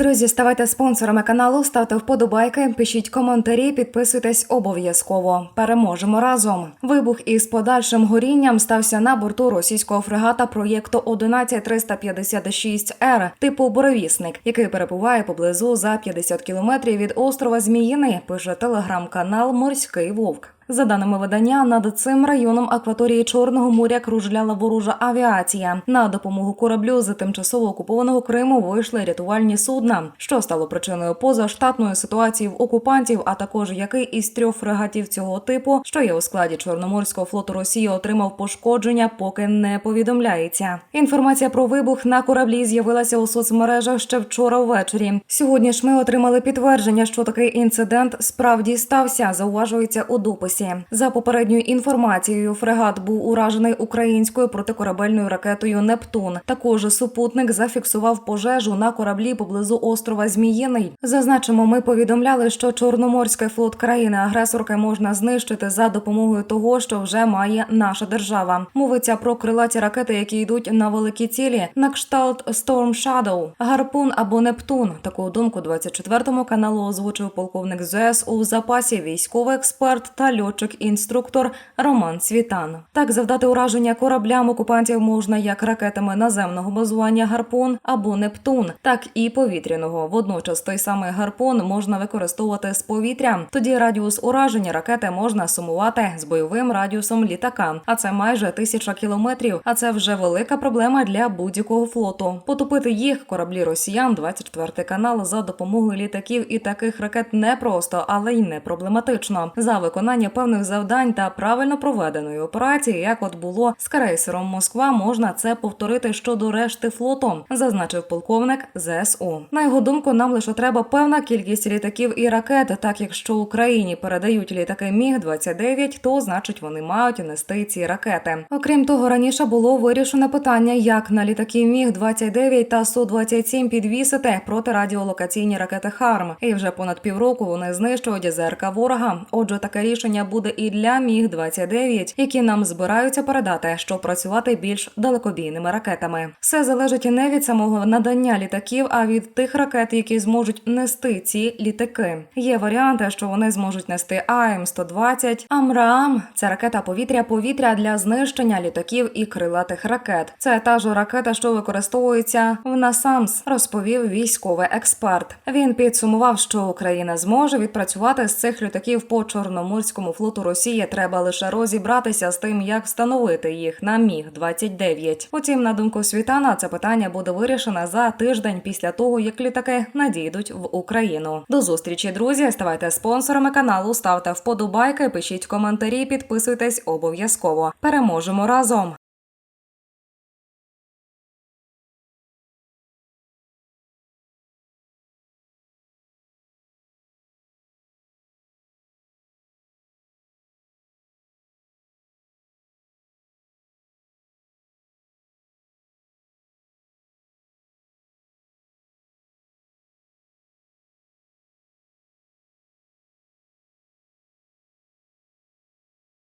Друзі, ставайте спонсорами каналу, ставте вподобайки, пишіть коментарі, підписуйтесь обов'язково. Переможемо разом. Вибух із подальшим горінням стався на борту російського фрегата проєкту 11356 р типу Боровісник, який перебуває поблизу за 50 кілометрів від острова Зміїни. Пише телеграм-канал Морський Вовк. За даними видання, над цим районом акваторії Чорного моря кружляла ворожа авіація. На допомогу кораблю з тимчасово окупованого Криму вийшли рятувальні судна, що стало причиною позаштатної ситуації в окупантів, а також який із трьох фрегатів цього типу, що є у складі Чорноморського флоту Росії, отримав пошкодження, поки не повідомляється. Інформація про вибух на кораблі з'явилася у соцмережах ще вчора ввечері. Сьогодні ж ми отримали підтвердження, що такий інцидент справді стався. Зауважується у дописі. За попередньою інформацією, фрегат був уражений українською протикорабельною ракетою Нептун. Також супутник зафіксував пожежу на кораблі поблизу острова Зміїний. Зазначимо, ми повідомляли, що Чорноморський флот країни-агресорки можна знищити за допомогою того, що вже має наша держава. Мовиться про крилаті ракети, які йдуть на великі цілі, на кшталт Storm Shadow, гарпун або Нептун. Таку думку 24 каналу озвучив полковник ЗС у запасі, військовий експерт та льотчик-інструктор Роман Світан. Так завдати ураження кораблям окупантів можна як ракетами наземного базування гарпун або Нептун, так і повітряного. Водночас той самий гарпун можна використовувати з повітря. Тоді радіус ураження ракети можна сумувати з бойовим радіусом літака, а це майже тисяча кілометрів. А це вже велика проблема для будь-якого флоту. Потопити їх кораблі росіян, 24 канал за допомогою літаків і таких ракет не просто, але й не проблематично. За виконання певних завдань та правильно проведеної операції, як от було з крейсером Москва, можна це повторити щодо решти флоту, зазначив полковник ЗСУ. На його думку, нам лише треба певна кількість літаків і ракет. Так якщо Україні передають літаки Міг 29 то значить вони мають нести ці ракети. Окрім того, раніше було вирішено питання, як на літаки Міг 29 та Су 27 підвісити протирадіолокаційні ракети Харм. І вже понад півроку вони знищують ЗРК ворога. Отже, таке рішення буде і для Міг 29 які нам збираються передати, щоб працювати більш далекобійними ракетами. Все залежить не від самого надання літаків, а від тих ракет, які зможуть нести ці літаки. Є варіанти, що вони зможуть нести АМ 120 Амраам це ракета повітря-повітря для знищення літаків і крилатих ракет. Це та ж ракета, що використовується в НАСАМС, розповів військовий експерт. Він підсумував, що Україна зможе відпрацювати з цих літаків по Чорноморському флоту Росії. Треба лише розібратися з тим, як встановити їх на міг 29 Утім, на думку Світана, це питання буде вирішено за тиждень після того, як літаки надійдуть в Україну. До зустрічі, друзі. Ставайте спонсорами каналу, ставте вподобайки, пишіть коментарі, підписуйтесь обов'язково. Переможемо разом.